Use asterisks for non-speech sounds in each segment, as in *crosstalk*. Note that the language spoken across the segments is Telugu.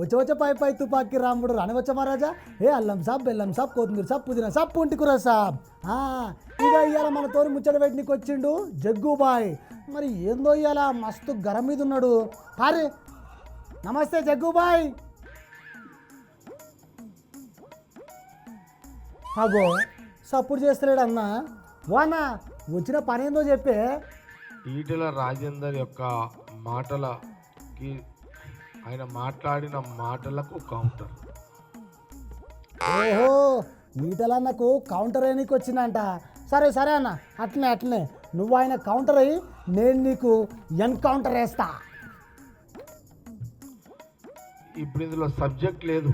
వచ్చ వచ్చ పై పై తుపాకి రాముడు రానివచ్చ మహారాజా. ఏ అల్లం సాబ్ బెల్లం సాబ్ కొత్తిమీర సాబ్ పుదీనా సాబ్ పుంటికూర సాబ్. ఇక ఇవాళ మన తోని ముచ్చట పెట్టినకి వచ్చిండు జగ్గుబాయ్. మరి ఏందో ఇవాళ మస్తు గరం మీద ఉన్నాడు. అరే నమస్తే జగ్గుబాయ్. అగో సప్పుడు చేస్తలేడు అన్న. వానా వచ్చిన పని ఏందో చెప్పే. ఈటెల రాజేందర్ యొక్క మాటలకి ఆయన మాట్లాడిన మాటలకు కౌంటర్ ఓహో ఈటలన్నకు కౌంటర్ అయ్యనికి వచ్చిందంట. సరే సరే అన్న అట్లనే అట్లనే నువ్వు ఆయన కౌంటర్ అయ్యి నేను నీకు ఎన్కౌంటర్ వేస్తా. ఇప్పుడు ఇందులో సబ్జెక్ట్ లేదు.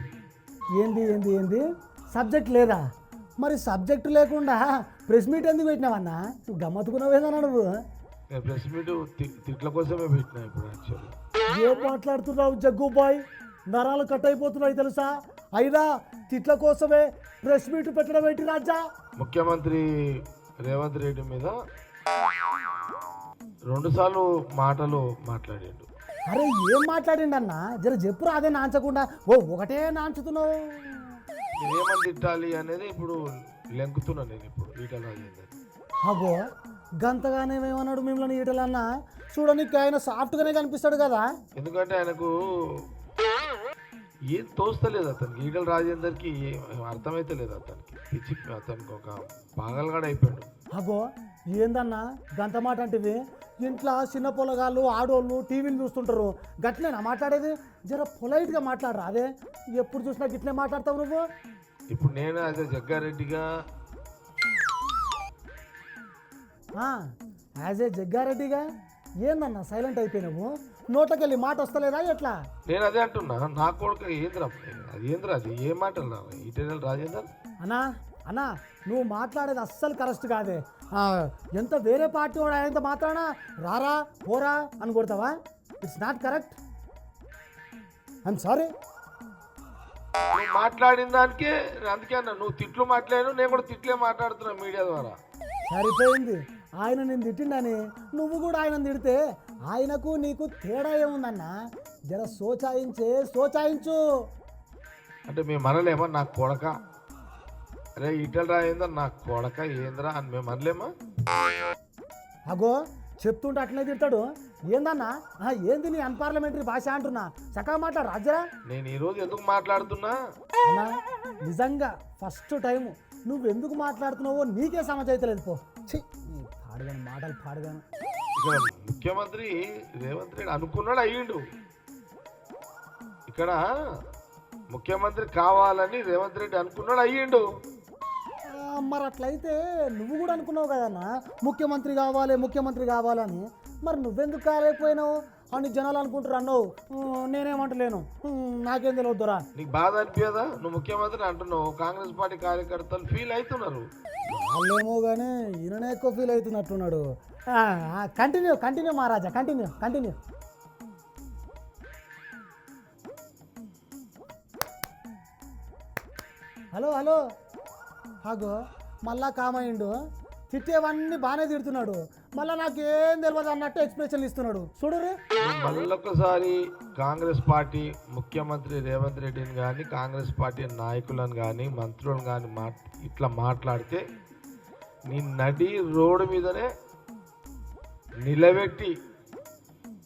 ఏంది ఏంది ఏంది? సబ్జెక్ట్ లేదా? మరి సబ్జెక్ట్ లేకుండా ప్రెస్ మీట్ ఎందుకు పెట్టినావన్నా నువ్వు గమ్మత్తుకున్నావేదన్నా నువ్వు? ప్రెస్ మీట్ తిట్ల కోసమే పెట్టినా ఇప్పుడు యాక్చువల్లీ ఏం మాట్లాడుతున్నావు జగ్గుబాయ్ నరాలు కట్ అయిపోతున్నాయి తెలుసా? అయినా తిట్ల కోసమే ప్రెస్ మీట్ పెట్టడం ఏంటి రాజా? ముఖ్యమంత్రి రేవంత్ రెడ్డి మీద రెండుసార్లు మాటలు మాట్లాడాడు. అరే ఏం మాట్లాడిండన్నా? జర చెప్పురా అదే నాంచకుండా. ఓ ఒకటే నాంచుతున్నావు. నేనేమని తిట్టాలి అనేది ఇప్పుడు లెంకుతున్నా నేను ఇప్పుడు ఈటల రాజేందర్. అగో గంతగానే ఏమన్నాడు మిమ్మల్ని ఈటలన్నా? చూడనికి ఆయన సాఫ్ట్గానే కనిపిస్తాడు కదా. ఎందుకంటే ఆయనకు ఏం తోస్తలేదు అతనికి. ఈటల రాజేందర్కి ఏం అర్థమైతే లేదు అతనికి. పిచ్చి అతనికి ఒక పాగలగాడు అయిపోయాడు. అగో ఏందన్నా? గంత మాట అంటివి? ఇంట్లో చిన్న పొలగాళ్ళు ఆడోళ్ళు టీవీని చూస్తుంటారు. గట్లేనా మాట్లాడేది? జర పొలైట్గా మాట్లాడరా అదే? ఎప్పుడు చూసినా గిట్లే మాట్లాడతావు నువ్వు? ఇప్పుడు నేను అదే జగ్గారెడ్డిగా యాజ్ ఏ జగ్గారెడ్డిగా? ఏందన్నా సైలెంట్ అయిపోయినావు? నోట్లోకెళ్ళి మాట వస్తలేదా ఎట్లా? నేను అదే అంటున్నా నా కొడుకు ఏంద్రా అది ఏంద్రా అది? ఏం ఈటెనల్ రాజేందర్? అన్నా అన్నా నువ్వు మాట్లాడేది అస్సలు కరెక్ట్ కాదే. ఎంత వేరే పార్టీ వాడు ఆయనతో మాట్లాడా రారా పోరా అని కొడతావా? It's not correct I'm sorry మాట్లాడిన దానికే అందుకే అన్న నువ్వు తిట్లు మాట్లాడాను నేను కూడా తిట్లే మాట్లాడుతున్నా మీడియా ద్వారా. సరిపోయింది. ఆయన నేను తిట్టిండని నువ్వు కూడా ఆయన తిడితే ఆయనకు నీకు తేడా ఏముందన్నా? జర సోచాయించే సోచాయించు. అంటే మేము అనలేమా? నా కొడక. అరే ఈటెల రాజేందర్ నా కొడక ఏంద్రా అని మేము అనలేమా? అగో చెప్తుంటే అట్లనే తిడతాడు. ఏందన్నా? ఆ, ఏంది నీ అన్పార్లమెంటరీ భాష అంటున్నా? చక్కగా మాట్లాడు రాజా నేను ఈరోజు ఎందుకు మాట్లాడుతున్నా? అన్నా నిజంగా ఫస్ట్ టైం నువ్వు ఎందుకు మాట్లాడుతున్నావో నీకే సమజైతలేదు పో. ఛీ. నీ పాడుగాను మాటలు పాడుగాను. ఇక్కడ ముఖ్యమంత్రి రేవంత్ రెడ్డి అనుకున్నాడు అయ్యిండు. ఇక్కడ ముఖ్యమంత్రి కావాలని రేవంత్ రెడ్డి అనుకున్నాడు అయ్యిండు. మరి అట్లయితే నువ్వు కూడా అనుకున్నావు కదన్నా ముఖ్యమంత్రి కావాలి ముఖ్యమంత్రి కావాలని. మరి నువ్వెందుకు కాలేకపోయినావు? అని జనాలు అనుకుంటారు అన్నావు నేనేమంటలేను. నాకేం తెలియద్దురా నీకు బాధ అనిపించదా నువ్వు ముఖ్యమంత్రి అంటున్నావు. కాంగ్రెస్ పార్టీ కార్యకర్తలు ఫీల్ అవుతున్నారు. వాళ్ళేమో కానీ ఈయననే ఎక్కువ ఫీల్ అవుతున్నట్టున్నాడు. కంటిన్యూ కంటిన్యూ మహారాజా కంటిన్యూ కంటిన్యూ హలో హలో. హగో మళ్ళా కామయ్యిండు తిట్టేవన్నీ బాగానే తిడుతున్నాడు. మళ్ళీ నాకేం తెలియదు అన్నట్టు ఎక్స్ప్రెషన్లు ఇస్తున్నాడు. చూడరు మళ్ళొకసారి కాంగ్రెస్ పార్టీ ముఖ్యమంత్రి రేవంత్ రెడ్డిని కానీ కాంగ్రెస్ పార్టీ నాయకులను కానీ మంత్రులను కానీ మా ఇట్లా మాట్లాడితే నీ నడి రోడ్డు మీదనే నిలబెట్టి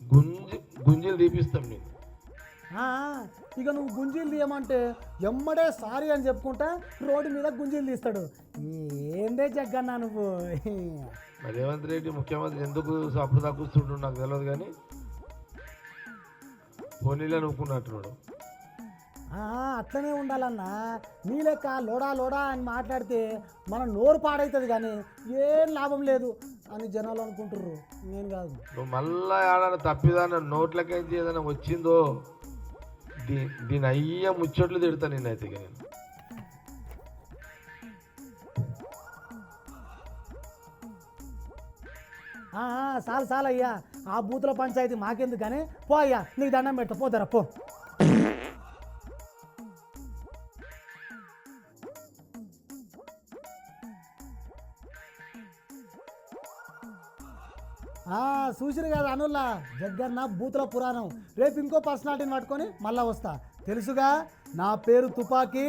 గుంజి గుంజీలు తీపిస్తాం నేను ఇక నువ్వు గుంజీలు తీయమంటే ఎమ్మడే సారీ అని చెప్పుకుంటా రోడ్డు మీద గుంజీలు తీస్తాడు. ఏందే జగ్గన్నా నువ్వు? రేవంత్ రెడ్డి ముఖ్యమంత్రి ఎందుకు అప్పుడు తగ్గుస్తుండు నాకు తెలియదు కానీ పోనీలో నువ్వుకున్నట్టున్నాడు. అట్లనే ఉండాలన్నా. నీ లెక్క లోడా లోడా అని మాట్లాడితే మన నోరు పాడవుతుంది కానీ ఏం లాభం లేదు అని జనాలు అనుకుంటుర్రు. నేను కాదు. నువ్వు మళ్ళా ఏడైనా తప్పిదాన నోట్లకేంచి ఏదైనా వచ్చిందో దీ దీని అయ్య ముచ్చట్లు తిడతా నిన్నైతే ఇక నేను. చాలు చాలు అయ్యా ఆ బూతుల పంచాయతీ మాకెందుకు కానీ? పో అయ్యా నీకు దండం పెడతా. పోతారా పో. చూసిరు కదా అనుల్లా? జగ్గన్న బూతుల పురాణం. రేపు ఇంకో పర్సనాలిటీని పట్టుకొని మళ్ళా వస్తా. తెలుసుగా? నా పేరు తుపాకీ.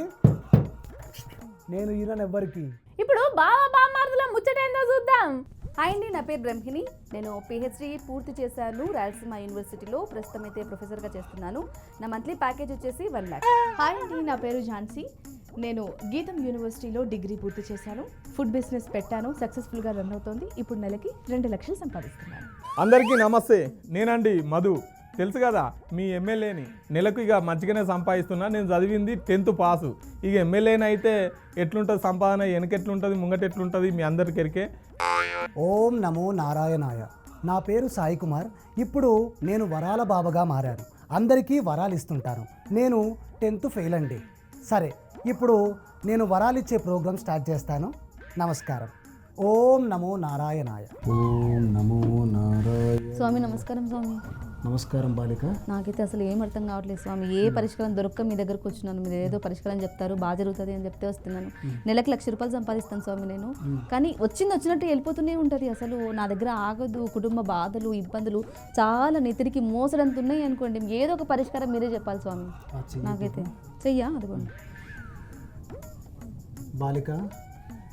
నేను ఈయన ఎవ్వరికి. ఇప్పుడు బావ బామ్మార్దుల ముచ్చటేందో చూద్దాం. హాయ్ అండి నా పేరు బ్రహ్మిణి. నేను పిహెచ్డి పూర్తి చేశాను రాయలసీమ యూనివర్సిటీలో. ప్రస్తుతం అయితే ప్రొఫెసర్గా చేస్తున్నాను. నా మంత్లీ ప్యాకేజ్ వచ్చేసి వన్ ల్యాక్. హాయ్ అండి నా పేరు ఝాన్సీ. నేను గీతం యూనివర్సిటీలో డిగ్రీ పూర్తి చేశాను. ఫుడ్ బిజినెస్ పెట్టాను. సక్సెస్ఫుల్గా రన్ అవుతోంది. ఇప్పుడు నెలకి రెండు లక్షలు సంపాదిస్తున్నాను. అందరికీ నమస్తే. నేనండి మధు. తెలుసు కదా మీ ఎమ్మెల్యేని. నెలకు ఇక మంచిగానే సంపాదిస్తున్నా నేను చదివింది టెన్త్ పాసు. ఇక ఎమ్మెల్యేని అయితే ఎట్లుంటుంది సంపాదన వెనకెట్లుంటుంది ముంగట ఎట్లుంటుంది మీ అందరికి ఎరికే ఓం నమో నారాయణాయ. నా పేరు సాయి కుమార్. ఇప్పుడు నేను వరాల బాబాగా మారాను. అందరికీ వరాలు ఇస్తుంటాను. నేను టెన్త్ ఫెయిల్ అండి. సరే ఇప్పుడు నేను వరాలు ఇచ్చే ప్రోగ్రాం స్టార్ట్ చేస్తాను. నమస్కారం. ఓం నమో నారాయణాయ. ఓం నమో నారాయణ. స్వామి నమస్కారం స్వామి. నమస్కారం బాలిక. నాకైతే అసలు ఏం అర్థం కావట్లేదు స్వామి. ఏ పరిష్కారం దొరక్క మీ దగ్గరకు వచ్చినాను. మీరు ఏదో పరిష్కారం చెప్తారు బాగా జరుగుతుంది అని చెప్తే వస్తున్నాను. నెలకు లక్ష రూపాయలు సంపాదిస్తాను స్వామి నేను. కానీ వచ్చింది వచ్చినట్టు వెళ్ళిపోతూనే ఉంటుంది అసలు. నా దగ్గర ఆగదు కుటుంబ బాధలు ఇబ్బందులు చాలా నెత్తిరికి మోసడంత ఉన్నాయి అనుకోండి. ఏదో ఒక పరిష్కారం మీరే చెప్పాలి స్వామి. నాకైతే. చెయ్యా? అదిగోండి. బాలిక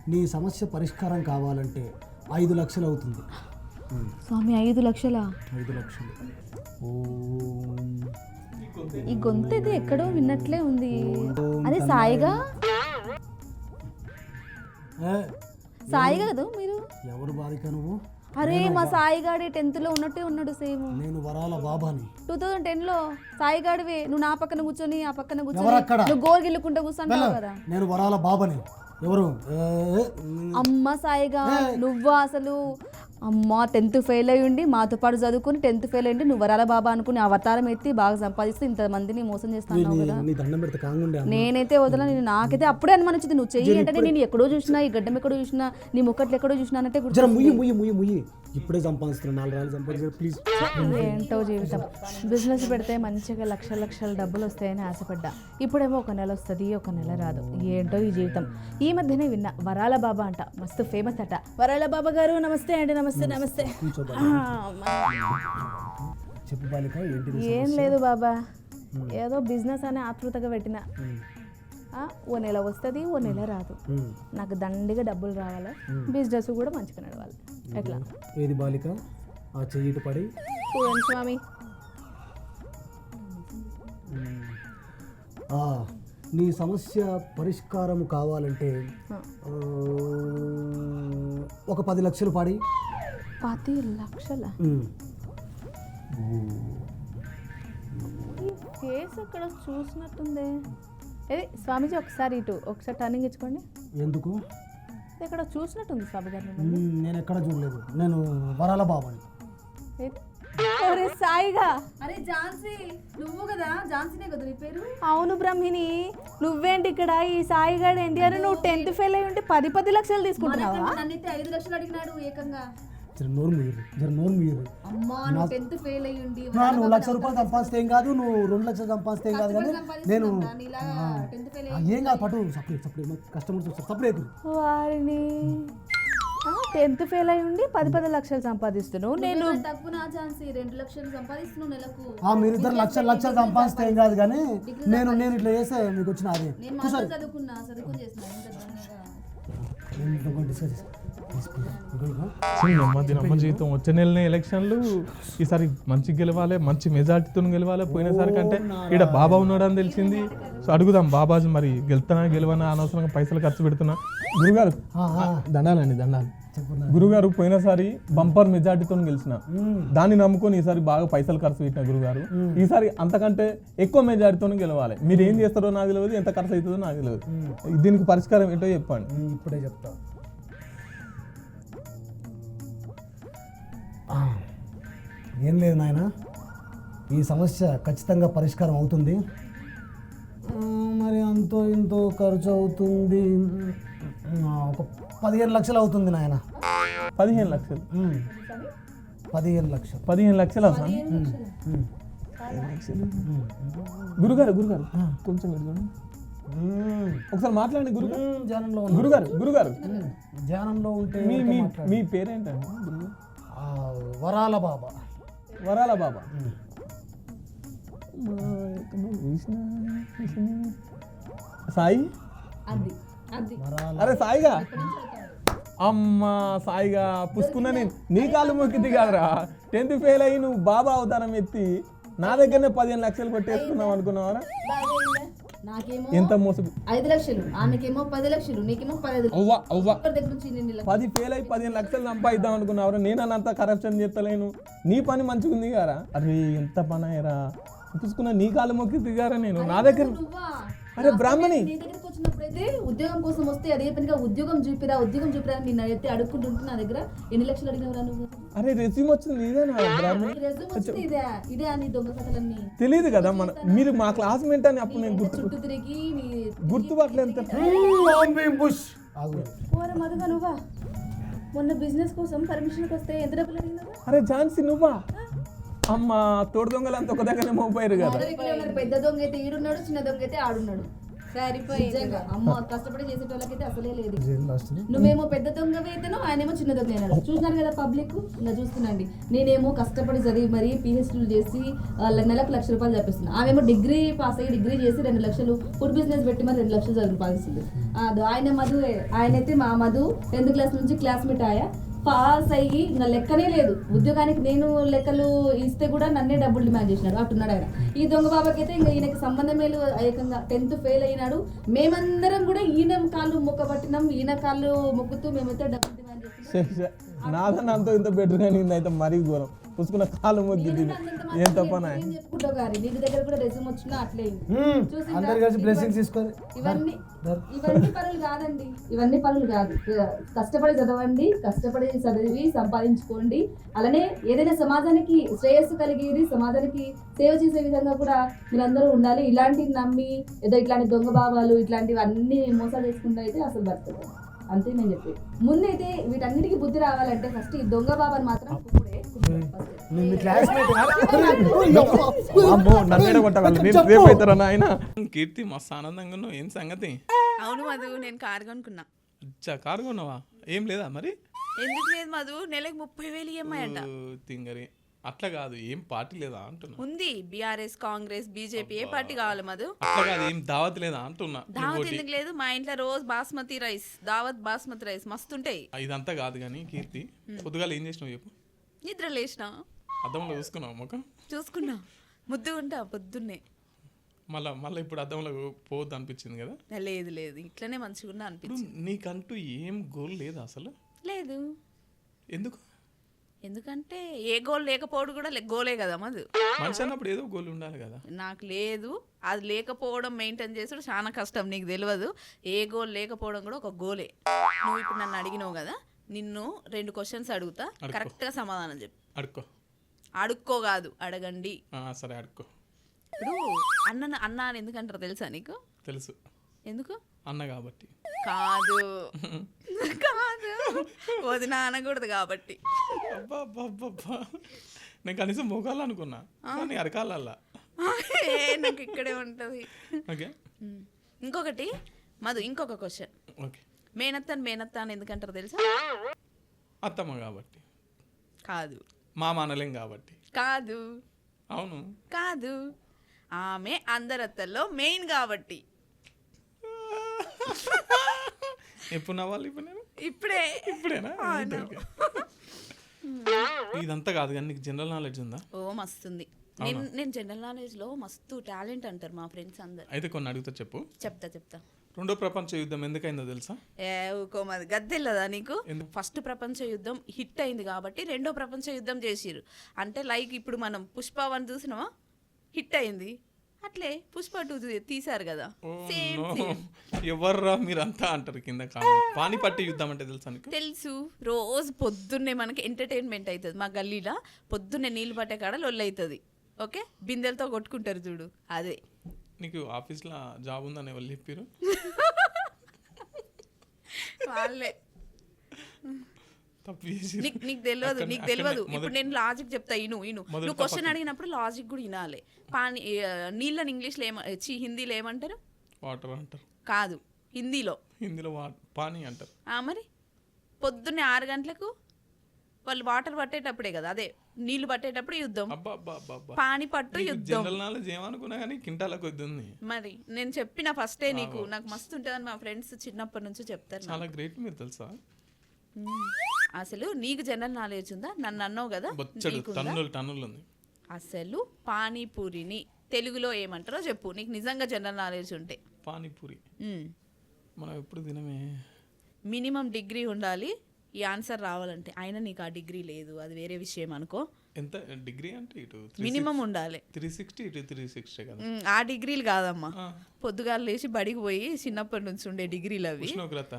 నీ సమస్య పరిష్కారం కావాలంటే ఐదు లక్షలు అవుతుంది. స్వామి ఐదు లక్షలా? ఐదు లక్షలు. ఓం. ఈ గొంతు అయితే ఎక్కడో విన్నట్లే ఉంది. అదే సాయిగా? ఏ, సాయిగా కదా మీరు? ఎవరు బాలిక నువ్వు? అరే మా సాయిగాడి టెన్త్లో ఉన్నట్టే ఉన్నాడు సేమ్. నేను వరాల బాబాని. టూ థౌసండ్ టెన్లో సాయిగాడివే. నువ్వు నా పక్కన కూర్చొని ఆ పక్కన కూర్చొని? నువ్వు గోరుగిల్లుకుంటూ కూర్చుంటావు కదా. నేను వరాల బాబాని. ఎవరు? అమ్మ సాయిగా నువ్వు అసలు? అమ్మ టెన్త్ ఫెయిల్ అయ్యి ఉండి మాతో పాటు చదువుకుని టెన్త్ ఫెయిల్ అయ్యి నువ్వు వరాల బాబా అనుకుని అవతారం ఎత్తి బాగా సంపాదిస్తూ ఇంత మందిని మోసం చేస్తాను కదా. నేనైతే వదల నేను నాకైతే అప్పుడే అనుమానించింది. నువ్వు చెయ్యి అంటే నేను ఎక్కడో చూసినా ఈ గడ్డం ఎక్కడో చూసినా నీ ముక్కట్లు ఎక్కడో చూసినా అంటే ఇప్పుడే సంపాదిస్తున్నా నాలుగు రాళ్ళు సంపాదించారు ప్లీజ్ ఏంటో జీవితం. బిజినెస్ పెడితే మంచిగా లక్ష లక్షల డబ్బులు వస్తాయని ఆశపడ్డా. ఇప్పుడేమో ఒక నెల వస్తుంది ఒక నెల రాదు. ఏంటో ఈ జీవితం. ఈ మధ్యనే విన్నా వరాల బాబా అంట మస్తు ఫేమస్ అట. వరాల బాబా గారు నమస్తే అండి నమస్తే నమస్తే. చెప్పు బాలిక ఏంటి ఏం లేదు బాబా. ఏదో బిజినెస్ అనే ఆతృతగా పెట్టిన. ఓ నెల వస్తుంది ఓ నెల రాదు. నాకు దండిగా డబ్బులు రావాలి బిజినెస్ కూడా మంచిగా నడవాలి. ఎట్లా? ఏది బాలిక? ఆ చెయ్యి పడి? చూడండి స్వామి. ఆ, నీ సమస్య పరిష్కారం కావాలంటే ఒక పది లక్షలు పడి. పది లక్షల? ఫేస్ ఎక్కడ చూసినట్టుంది. ఏది? స్వామీజీ ఒకసారి ఇటు ఒకసారి టర్నింగ్ ఇచ్చుకోండి. ఎందుకు? ఇది ఎక్కడ చూసినట్టుంది స్వామి ఉమ్, నేను ఎక్కడ చూడలేదు. నేను వరాల బాబాని? ఒరే సాయిగా. అరే ఝాన్సీ నువ్వు కదా? ఝాన్సీనే కదా నీ పేరు? అవును బ్రహ్మిణి నువ్వేంటి ఇక్కడ? ఈ సాయిగాడు ఏంటి అని నువ్వు టెన్త్ ఫెయిల్ అయి ఉంటే పది పది లక్షలు తీసుకుంటున్నావా? నన్నైతే ఐదు లక్షలు అడిగినాడు ఏకంగా. జర నోరు ముయ్యరు జర నోరు ముయ్యరు అమ్మా నువ్వు లక్ష రూపాయలు సంపాదిస్తే ఏం కాదు నువ్వు రెండు లక్షలు సంపాదిస్తే ఏం కాదు కానీ నేను ఏం కాదు పట్టు సపరేట్ సపరేట్ కస్టమర్స్ వస్తారు సపరేట్. వారిని. టెన్త్ ఫెయిల్ అయి ఉండి పది పది లక్షలు సంపాదిస్తున్నావు. నేను తక్కువ నా ఝాన్సీ రెండు లక్షలు సంపాదిస్తున్నావు నెలకు. ఆ మీరిద్దరు లక్షలు లక్షలు సంపాదిస్తే ఏం కాదు కానీ నేను నేను ఇట్లా చేస్తే మీకు వచ్చిన అదే. చదువుకున్నా చదువుకుని చేసిన డిస్కస్ అమ్మ దీనమ్మ జీవితం వచ్చే నెలనే ఎలక్షన్లు. ఈసారి మంచి గెలవాలి మంచి మెజార్టీతో గెలవాలి. పోయినసారి కంటే ఈడ బాబా ఉన్నాడని తెలిసింది. సో అడుగుదాం బాబాజీ మరి గెలుతానా గెలవనా అనవసరంగా పైసలు ఖర్చు పెడుతున్నా. గురుగారు దండాలండి దండాలు. గురుగారు పోయినసారి బంపర్ మెజార్టీతో గెలిచిన. దాన్ని నమ్ముకొని ఈసారి బాగా పైసలు ఖర్చు పెట్టిన గురుగారు. ఈసారి అంతకంటే ఎక్కువ మెజార్టీతో గెలవాలి. మీరు ఏం చేస్తారో నాకు తెలియదు ఎంత ఖర్చు అవుతుందో నాకు తెలియదు. దీనికి పరిష్కారం ఏంటో చెప్పండి. ఇప్పుడే చెప్తా. ఏం లేదు నాయన. ఈ సమస్య ఖచ్చితంగా పరిష్కారం అవుతుంది. మరి అంతో ఇంతో ఖర్చు అవుతుంది. ఒక పదిహేను లక్షలు అవుతుంది నాయన. పదిహేను లక్షలు. పదిహేను లక్షలు. పదిహేను లక్షలు ఉమ్. గురుగారు గురుగారు. కొంచెం. ఒకసారి మాట్లాడండి గురుగారు. ధ్యానంలో. గురుగారు గురుగారు. ధ్యానంలో ఉంటే మీ మీ పేరేంటండి వరాల బాబా. వరాల బాబా. సాయి? అది అది. వరాల అరే సాయిగా. అమ్మా సాయిగా పుసుకున్నా నేను. నీ కాలు మొక్కింది కాదురా. టెన్త్ ఫెయిల్ అయ్యి నువ్వు బాబా అవతారం ఎత్తి నా దగ్గరనే పదిహేను లక్షలు కొట్టేసుకున్నావు అనుకున్నావరా నాకేమో ఎంత మోసం ఐదు లక్షలు. ఆమెకేమో పది లక్షలు నీకేమో పదహైదు లక్షలు. అవ్వ అవ్వ. ఒకరి దగ్గర నుంచి నేను పది ఫెయిల్ అయ్యి పదిహేను లక్షలు సంపాదిద్దాం అనుకున్నావురా. నేను అంత కరప్షన్ చేస్తలేను. నీ పని మంచిగా ఉంది కారా అరే ఎంత పని అయ్యరా? పుసుకున్నా నీ కాలు మొక్కి దిగారా నేను? నా దగ్గర అరే బ్రాహ్మణి. నీ దగ్గరికి వచ్చినప్పుడైతే ఉద్యోగం కోసం వస్తే అదే పనిగా ఉద్యోగం చూపిరా ఉద్యోగం చూపిరా అని నేను అయితే అడుక్కుంటుంటే నా దగ్గర ఎన్ని లక్షలు అడిగినవరా నువ్వు? అరే రెస్యూమ్ వచ్చింది ఇదేనా బ్రాహ్మణి. రెజ్యూమ్ వచ్చింది ఇదే ఇదే అని దొంగ కథలన్నీ. తెలియదు కదా మన మీరు మా క్లాస్మేట్ అని అప్పుడు నేను గుర్తు చుట్టూ తిరిగి నీ ఆగు. పోర మధుగా నువ్వా? మొన్న బిజినెస్ కోసం పర్మిషన్కి వస్తే ఎంత డబ్బులు అడిగినావా? అరే ఝాన్సీ నువ్వా? అమ్మ తోడు దొంగలంతా ఒక దగ్గరనే మోపోయారు కదా. పెద్ద దొంగ అయితే ఈడున్నాడు చిన్న దొంగ అయితే ఆడున్నాడు. నిజంగా. అమ్మ కష్టపడి చేసేటోళ్ళకైతే అసలే లేదు. నువ్వేమో పెద్ద దొంగ అయితేనో ఆయనేమో చిన్న దొంగ అయినాడు. చూసినారు కదా పబ్లిక్? ఇంకా చూస్తున్నాండి. నేనేమో కష్టపడి చదివి మరి పిహెచ్డీలు చేసి నెలకు లక్ష రూపాయలు చదివిస్తున్నా. ఆమెమో డిగ్రీ పాస్ అయ్యి డిగ్రీ చేసి రెండు లక్షలు ఫుడ్ బిజినెస్ పెట్టి మరి రెండు లక్షలు చదివిపాల్సింది అది ఆయన మధు ఆయనైతే మా మధు టెన్త్ క్లాస్ నుంచి క్లాస్మేట్ ఆయా. పాస్ అయ్యి నా లెక్కనే లేదు. ఉద్యోగానికి నేను లెక్కలు ఇస్తే కూడా నన్నే డబ్బులు డిమాండ్ చేసినాడు. అట్టున్నాడు ఆయన. ఈ దొంగ బాబాకి అయితే ఇంకా ఈయనకి సంబంధమే ఏకంగా టెన్త్ ఫెయిల్ అయినాడు. మేమందరం కూడా ఈయన కాళ్ళు మొక్క పట్టినాం. ఈయన కాళ్ళు మొక్కుతూ మేమైతే డబ్బులు డిమాండ్ చేస్తున్నాం. నాదన్న అంత ఇంత బెటర్ కానీ అయితే మరీ ఘోరం. పుసుకున్న కాలు మొగ్గింది ఎంత పని ఏం చెప్పుకుంటావు గారి? నీ దగ్గర కూడా రెజ్యూమ్ వచ్చినా అట్లే ఉంది. చూసిందా? అందరు కలిసి బ్లెస్సింగ్స్ తీసుకొని. ఇవన్నీ ఇవన్నీ పనులు కాదండి. ఇవన్నీ పనులు కాదు. కష్టపడి చదవండి కష్టపడి చదివి సంపాదించుకోండి. అలానే ఏదైనా సమాజానికి శ్రేయస్సు కలిగేది సమాజానికి సేవ చేసే విధంగా కూడా మీరందరూ ఉండాలి. ఇలాంటివి నమ్మి ఏదో ఇట్లాంటి దొంగ భావాలు ఇట్లాంటివి అన్ని మోసాలు చేసుకుంటూ అయితే అసలు బతకదు అంతే నేను చెప్పేది. ముందైతే వీటన్నిటికీ బుద్ధి రావాలంటే ఫస్ట్ ఈ దొంగ బాబాని మాత్రం కీర్తి మస్తు ఆనందంగా ఉన్నావు. ఏం సంగతి? అవును మధు నేను కారు కొనుక్కున్నా. అచ్చా కారు కొన్నావా? ఏం లేదా మరి? ఎందుకు లేదు మధు? నెలకు ముప్పై వేలు అంట. ఓ, తింగరి. అట్లా కాదు ఏం పార్టీ లేదా అంటున్నా. ఉంది. బీఆర్ఎస్ కాంగ్రెస్ బీజేపీ ఏ పార్టీ కావాలి మధు? అట్లా కాదు ఏం దావత్ లేదా అంటున్నా. దావత్ ఎందుకు లేదు? మా ఇంట్లో రోజు బాస్మతి రైస్ దావత్ బాస్మతి రైస్ మస్తుంటాయి ఆ, ఇదంతా కాదు కానీ కీర్తి పొద్దుగాల ఏం చేసినావు చెప్పు. నిద్ర లేచిన? అద్దంలో చూసుకున్నావు ముఖం? చూసుకున్నా. ముద్దు ఉంటా పొద్దున్నే. మళ్ళా మళ్ళీ ఇప్పుడు అద్దంలో పోవద్దు అనిపించింది కదా? లేదు లేదు. ఇట్లనే మంచిగా ఉన్నా అనిపించింది. నీకంటూ ఏం గోల్ లేదా అసలు? లేదు. ఎందుకు? ఎందుకంటే ఏ గోల్ లేకపోవడం కూడా గోలే కదా మధు మనిషి అన్నప్పుడు ఏదో గోల్ ఉండాలి కదా. నాకు లేదు. అది లేకపోవడం మెయింటైన్ చేసుడు చాలా కష్టం నీకు తెలియదు ఏ గోల్ లేకపోవడం కూడా ఒక గోలే. నువ్వు ఇప్పుడు నన్ను అడిగినావు కదా నిన్ను రెండు క్వశ్చన్స్ అడుగుతా అడుక్కో. కరెక్ట్గా సమాధానం చెప్పు. అడుక్కో. అడుక్కో కాదు అడగండి. సరే అడుక్కో. ఇప్పుడు అన్న అన్న అని ఎందుకంటారు తెలుసా నీకు? తెలుసు. ఎందుకు? అన్న కాబట్టి. కాదు. *laughs* కాదు. వదిన అనకూడదు కాబట్టి. అబ్బా నేను కనీసం మోకాలు అనుకున్నా కానీ అరకాలల్లా. ఏ, నాకు ఇక్కడే ఉంటుంది. ఓకే. ఇంకొకటి మధు ఇంకొక క్వశ్చన్ ఓకే. మేనత్తాను మేనత్త అని ఎందుకంటారు తెలుసా? అత్తమ్మ కాబట్టి. కాదు. మామ అనలేం కాబట్టి. కాదు. అవును. కాదు. ఆమె అందరత్తల్లో మెయిన్ కాబట్టి. ఎప్పుడు నవ్వాలి ఇప్పుడు నేను? ఇప్పుడే. ఇప్పుడేనా. ఇదంతా కాదు కానీ నీకు జనరల్ నాలెడ్జ్ ఉందా? ఓ మస్తుంది. నేను నేను జనరల్ నాలెడ్జ్లో మస్తు టాలెంట్ అంటారు మా ఫ్రెండ్స్ అందరు. అయితే కొన్ని అడుగుతా చెప్పు. చెప్తా చెప్తా. రెండో ప్రపంచ యుద్ధం ఎందుకైందో తెలుసా? ఏ ఊకో మాది గద్దెల్లదా నీకు? ఫస్ట్ ప్రపంచ యుద్ధం హిట్ అయింది కాబట్టి రెండో ప్రపంచ యుద్ధం చేసిరు అంటే లైక్ ఇప్పుడు మనం పుష్ప వన్ చూసినామా హిట్ అయింది. అట్లే పుష్ప టూ తీశారు కదా. సేమ్ ఎవర్రా మీరంతా అంటారు కింద కామెంట్. పానిపట్టి యుద్ధం అంటే తెలుసా తెలుసు. రోజు పొద్దున్నే మనకి ఎంటర్టైన్మెంట్ అవుతుంది మా గల్లీలో. పొద్దున్నే నీళ్ళు పట్టే కాడ లొల్లు అవుతుంది ఓకే? బిందెలతో కొట్టుకుంటారు చూడు. అదే. నీకు ఆఫీస్లో జాబ్ ఉందని ఎవరు చెప్పారు వాళ్ళే. నీకు నీకు తెలియదు నీకు తెలియదు ఇప్పుడు నేను లాజిక్ చెప్తా ఇను ఇను. నువ్వు క్వశ్చన్ అడిగినప్పుడు లాజిక్ కూడా వినాలి. పాని నీళ్ళని ఇంగ్లీష్లో ఏమ చి హిందీలో ఏమంటారు? వాటర్ అంటారు. కాదు హిందీలో. హిందీలో పానీ అంటారు. ఆ మరి? పొద్దున్నే ఆరు గంటలకు వాళ్ళు వాటర్ పట్టేటప్పుడే కదా అదే నీళ్ళు పట్టేటప్పుడు యుద్ధం. పాని పట్టు యుద్ధం. జనరల్ నాలెడ్జ్ ఏమనుకున్నా కానీ కింటాల కొద్ది మరి నేను చెప్పిన ఫస్టే నీకు. నాకు మస్తు ఉంటుందని మా ఫ్రెండ్స్ చిన్నప్పటి నుంచి చెప్తారు. చాలా గ్రేట్ మీరు తెలుసా. అసలు నీకు జనరల్ నాలెడ్జ్ ఉందా? నన్ను అన్నావు కదా. బొచ్చడు నీకుందా? టన్నులు టన్నులు ఉంది అసలు పానీపూరిని తెలుగులో ఏమంటారో చెప్పు. నీకు నిజంగా జనరల్ నాలెడ్జ్ ఉంటే. పానీపూరి. మనం ఎప్పుడు తినమే? మినిమం డిగ్రీ ఉండాలి. ఈ ఆన్సర్ రావాలంటే. అయినా నీకు ఆ డిగ్రీ లేదు. అది వేరే విషయం అనుకో. ఎంత? డిగ్రీ అంటే ఇటు మినిమం ఉండాలి. త్రీ సిక్స్టీ ఇటు త్రీ సిక్స్టీ కదా. ఆ డిగ్రీలు కాదమ్మా. పొద్దుగాల లేచి బడికి పోయి చిన్నప్పటి నుంచి ఉండే డిగ్రీలు అవి.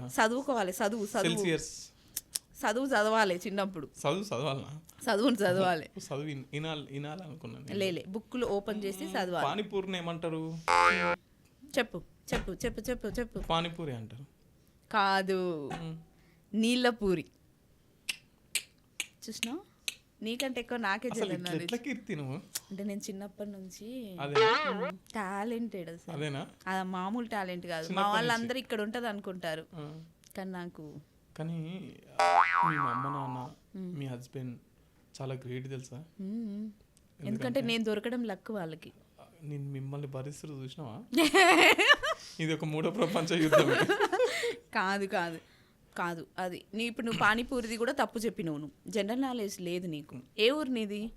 చదువుకోవాలి. చదువు చదువు. చదువు చదవాలి చిన్నప్పుడు. చదువు చదవాలనా? చదువుని చదవాలి. చదువు ఇన్- ఇనాలి ఇనాలనుకున్నాను నేను. లేలే బుక్కులు ఓపెన్ చేసి చదవాలి. పానీపూరిని ఏమంటారు? చెప్పు చెప్పు చెప్పు చెప్పు చెప్పు. పానీపూరి అంటారు. కాదు. నీళ్ళ పూరి. చూసినా నీకంటే ఎక్కువ నాకే నువ్వు? అంటే నేను చిన్నప్పటి నుంచి టాలెంటెడ్ అసలు. మామూలు టాలెంట్ కాదు. మా వాళ్ళందరూ ఇక్కడ ఉంటది అనుకుంటారు. కానీ నాకు కానీ మీ అమ్మ నాన్న మీ హస్బెండ్ చాలా గ్రేట్ తెలుసా. ఎందుకంటే నేను దొరకడం లక్ వాళ్ళకి. నేను మిమ్మల్ని పరిస్థితులు చూసినావా? *laughs* ఇది ఒక మూడో ప్రపంచ యుద్ధం. కాదు కాదు. కాదు అది. నీ ఇప్పుడు నువ్వు పానీపూరిది కూడా తప్పు చెప్పినావు నువ్వు. జనరల్ నాలెడ్జ్ లేదు నీకు. ఏ ఊరు నీది?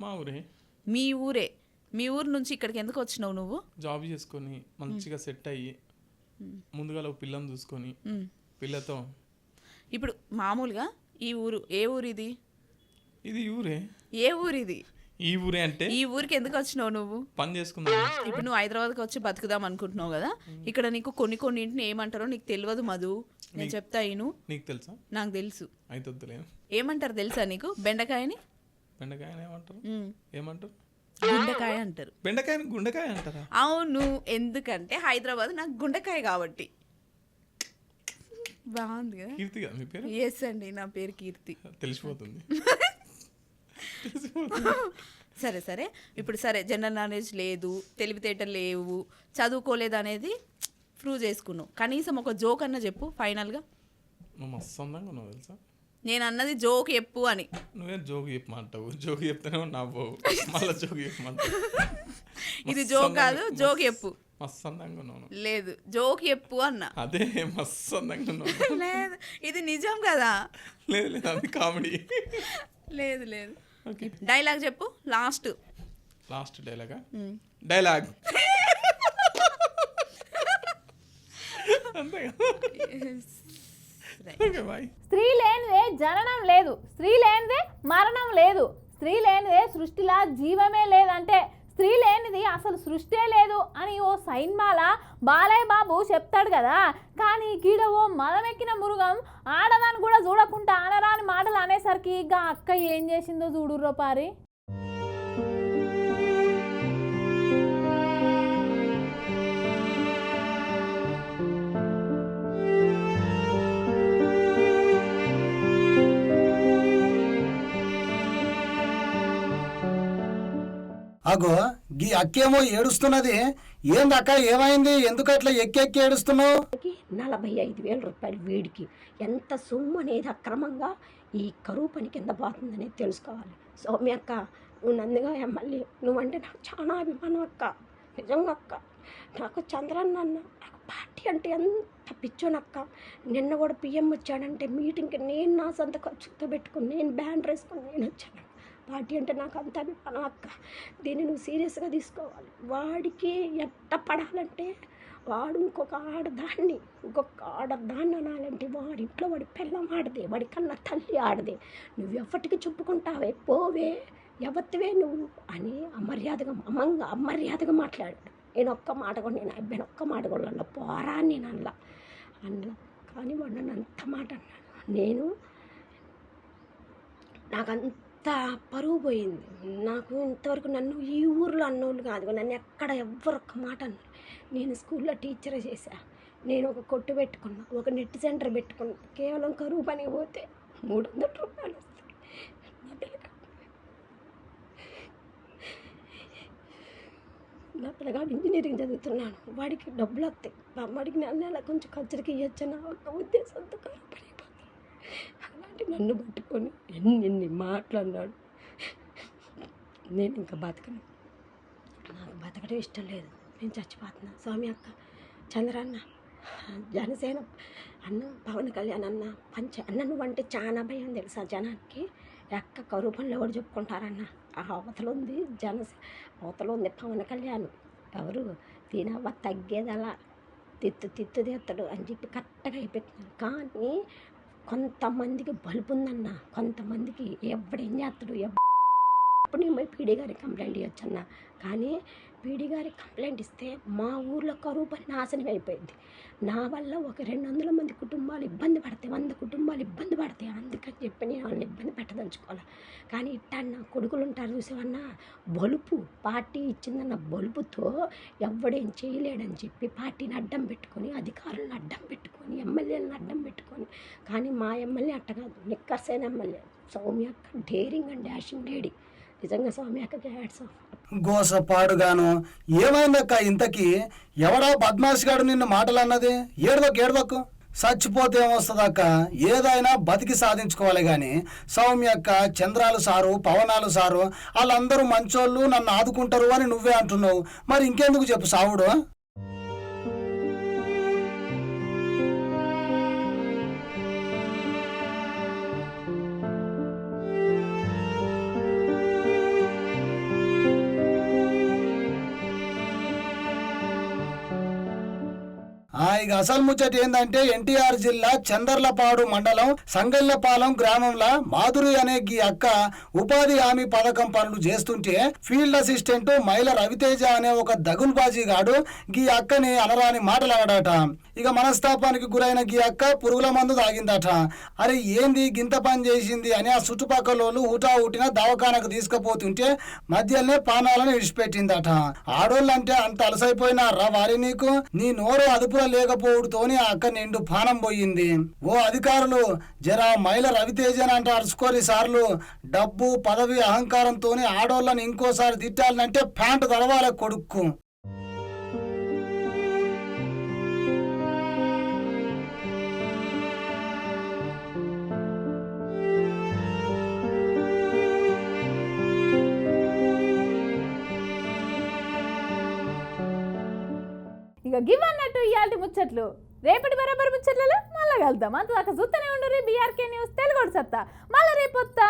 మా ఊరే. మీ ఊరే. మీ ఊరు నుంచి ఇక్కడికి ఎందుకు వచ్చినావు నువ్వు? జాబ్ చేసుకొని మంచిగా సెట్ అయ్యి ముందుగా ఒక పిల్లని చూసుకొని. పిల్లతో ఇప్పుడు మామూలుగా ఈ ఊరు ఏ ఊరు ఇది? ఇది ఊరే. ఏ ఊరు ఇది? ఈ ఊరే అంటే? ఈ ఊరికి ఎందుకు వచ్చినావు నువ్వు? పని చేసుకుందాం ఇప్పుడు నువ్వు హైదరాబాద్కి వచ్చి బతుకుదాం అనుకుంటున్నావు కదా. ఇక్కడ నీకు కొన్ని కొన్ని ఇంటిని ఏమంటారో నీకు తెలియదు మధు. నేను చెప్తా ఇను. నీకు తెలుసా? నాకు తెలుసు. అయితే ఏమంటారు తెలుసా నీకు? బెండకాయని? బెండకాయని ఏమంటారు. ఏమంటారు? గుండెకాయ అంటారు. బెండకాయని గుండెకాయ అంటారా? అవును ఎందుకంటే హైదరాబాద్ నాకు గుండెకాయ కాబట్టి. బాగుంది కదా. కీర్తి కదా మీ పేరు? ఎస్ అండి నా పేరు కీర్తి. తెలిసిపోతుంది. *laughs* సరే సరే. ఇప్పుడు సరే జనరల్ నాలెడ్జ్ లేదు తెలివితేటలు లేవు చదువుకోలేదు అనేది ప్రూవ్ చేసుకున్నావు కనీసం ఒక జోక్ అన్న చెప్పు ఫైనల్గా నువ్వు మస్తు అందంగా ఉన్నావు తెలుసా? నేను అన్నది జోక్ చెప్పు అని. నువ్వేం జోగు చెప్పమంటావు. జోగు చెప్తేనే నవ్వవు మళ్ళీ జోగు చెప్పమంటావు. *laughs* ఇది జోక్ కాదు జోక్ చెప్పు. మస్తు అందంగా ఉన్నావు. నువ్వు. లేదు జోక్ చెప్పు అన్న. అదే మస్తు అందంగా ఉన్నావు. *laughs* లేదు ఇది నిజం కదా. లేదు లేదు అది కామెడీ. లేదు లేదు. ఓకే. డైలాగ్ చెప్పు లాస్ట్. లాస్ట్ డైలాగా? డైలాగ్. స్త్రీ లేనిదే జననం లేదు. స్త్రీ లేనిదే మరణం లేదు. స్త్రీ లేనిదే సృష్టిలా జీవమే లేదంటే స్త్రీ లేనిది అసలు సృష్టే లేదు అని ఓ సైన్మాల బాలయ్య బాబు చెప్తాడు కదా. కానీ గీడ ఓ మదమెక్కిన మృగం ఆడదాన్ని కూడా చూడకుండా అనరాని మాటలు అనేసరికి ఇక అక్క ఏం చేసిందో చూడుర్రో పారి. అగో గీ అక్కేమో ఏడుస్తున్నది. ఏందక్క ఏమైంది? ఎందుకు అట్లా ఎక్కి ఎక్కి ఏడుస్తున్నావు? నలభై ఐదు వేల రూపాయలు వీడికి. ఎంత సొమ్ము అనేది అక్రమంగా ఈ కరువు పని కింద పోతుందనేది తెలుసుకోవాలి. సౌమ్య అక్క నువ్వు నందిగా ఎమ్మెల్యే నువ్వంటే నాకు చాలా అభిమానం అక్క. నిజంగా అక్క. నాకు చంద్రన్న అన్న నాకు పార్టీ అంటే ఎంత పిచ్చోనక్క నిన్న కూడా పిఎం వచ్చాడంటే మీటింగ్కి నేను నా సొంత ఖర్చుతో పెట్టుకుని నేను బ్యాండ్ వేసుకుని నేను వచ్చాను. పార్టీ అంటే నాకు అంత అభిమానం అక్క. దీన్ని నువ్వు సీరియస్గా తీసుకోవాలి. వాడికి ఎట్ట పడాలంటే వాడు ఇంకొక ఆడదాన్ని ఇంకొక ఆడదాన్ని అనాలంటే వాడి ఇంట్లో వాడి పిల్లం ఆడదే వాడి కన్నా తల్లి ఆడదే. నువ్వు ఎవరికి చెప్పుకుంటావే? పోవే ఎవత్తివే నువ్వు? అని అమర్యాదగా అమ్మంగా అమర్యాదగా మాట్లాడాడు. నేను ఒక్క మాట కూడా నేను అబ్బాయిని ఒక్క మాట కూడా అన్న పోరా నేను అనలా. అనలా. కానీ వాడు నన్ను అంత మాట అన్నాడు. నేను నాకు అంత పరువు పోయింది. నాకు ఇంతవరకు నన్ను ఈ ఊర్లో అన్నోళ్ళు కాదు నన్ను ఎక్కడ ఎవ్వరు ఒక్క మాట అన్నారు. నేను స్కూల్లో టీచర్ చేశా. నేను ఒక కొట్టు పెట్టుకున్నా ఒక నెట్ సెంటర్ పెట్టుకున్నా. కేవలం కరువు పని పోతే మూడు వందల రూపాయలు వస్తాయి. నా పిల్లగాడు. ఇంజనీరింగ్ చదువుతున్నాను వాడికి డబ్బులు వస్తాయి. వాడికి నెల నెల కొంచెం ఖర్చులకి ఇవ్వచ్చు నా ఒక ఉద్దేశంతో కరువు పనికి పెట్టి నన్ను పట్టుకొని ఎన్ని మాట్లాడినాడు. నేను ఇంకా బతకను. నాకు బతకడం ఇష్టం లేదు. నేను చచ్చిపోతున్నా. స్వామి అక్క చంద్రన్న జనసేన అన్న పవన్ కళ్యాణ్ అన్న పంచ అన్నను అంటే చాలా భయం తెలుసా జనానికి? ఎక్క కరువు పనులు ఎవరు చెప్పుకుంటారన్న. ఆ అవతల ఉంది జనసే అవతల ఉంది పవన్ కళ్యాణ్. ఎవరు? తినవ తగ్గేది అలా తిత్తు తిత్తు తెత్తడు అని చెప్పి కరెక్ట్గా అయిపోతున్నాడు కానీ కొంతమందికి బలుపు ఉందన్న కొంతమందికి ఎవడేం చేస్తాడు ఎప్పుడు అప్పుడు పీడీ గారికి కంప్లైంట్ ఇవ్వచ్చు అన్న కానీ పీడీ గారికి కంప్లైంట్ ఇస్తే మా ఊర్లో కరువు పని నాశనం అయిపోయింది. నా వల్ల ఒక రెండు వందల మంది కుటుంబాలు ఇబ్బంది పడతాయి వంద కుటుంబాలు ఇబ్బంది పడతాయి. అందుకని చెప్పి నేను వాళ్ళని ఇబ్బంది పెట్టదలుచుకోవాలి? కానీ ఇట్టన్న కొడుకులు ఉంటారు చూసేవన్నా బలుపు పార్టీ ఇచ్చిందన్న బలుపుతో ఎవడేం చేయలేడని చెప్పి పార్టీని అడ్డం పెట్టుకొని అధికారులను అడ్డం పెట్టుకొని ఎమ్మెల్యేలను అడ్డం పెట్టుకొని కానీ మా ఎమ్మెల్యే అట్ట కాదు నిక్కర్సైన ఎమ్మెల్యే. సౌమ్యక్క డేరింగ్ అండ్ డాషింగ్ లేడీ. నిజంగా సౌమ్యక్కకి హ్యాట్స్ ఆఫ్. గోసపాడుగాను. ఏమైందక్క ఇంతకీ? ఎవడో బద్మాష్ గాడు నిన్ను మాటలు అన్నది ఏడవకు ఏడవకు? చచ్చిపోతే ఏమొస్తుందక్క? ఏదైనా బతికి సాధించుకోవాలి కానీ సౌమ్యక్క చంద్రాలు సారు పవనాలు సారు వాళ్ళందరూ మంచోళ్ళు నన్ను ఆదుకుంటారు అని నువ్వే అంటున్నావు. మరి ఇంకెందుకు చెప్పు సావుడు? అసలు ముచ్చట ఏంటంటే ఎన్టీఆర్ జిల్లా చందర్లపాడు మండలం సంగల్లపాలెం గ్రామంలో మాధురి అనే గీ అక్క ఉపాధి హామీ పథకం పనులు చేస్తుంటే ఫీల్డ్ అసిస్టెంట్ మైల రవితేజ అనే ఒక దగుల్బాజీ గాడు గీ అక్కని అనరాని మాటలాడాట. ఇక మనస్తాపానికి గురైన గీ అక్క పురుగుల మందు తాగిందట. అరే ఏంది గింత పని చేసింది అని ఆ చుట్టుపక్కల వాళ్ళు ఊటిన దవాఖానకు తీసుకుపోతుంటే మధ్యలోనే పానాలను విడిచిపెట్టిందట. ఆడోళ్ళంటే అంత అలసైపోయినారా వారి నీకు? నీ నోరు అదుపులో లేకపోవడంతోని ఆ అక్క నిండు పానం పోయింది. ఓ అధికారులు జరా మైల రవితేజన్ అంటే అరుచుకోరి సార్లు. డబ్బు పదవి అహంకారంతోని ఆడోళ్ళని ఇంకోసారి తిట్టాలంటే ప్యాంటు తడవాల కొడుక్కు. గివ్ అన్నట్టు ఇవాళ ముచ్చట్లు. రేపటి బరాబర్ ముచ్చట్లలో మళ్ళా కలుద్దాం. అంతదాకా చూస్తూనే ఉండరు బీఆర్కే న్యూస్ తెలుగు సత్తా. మళ్ళీ రేపు వస్తా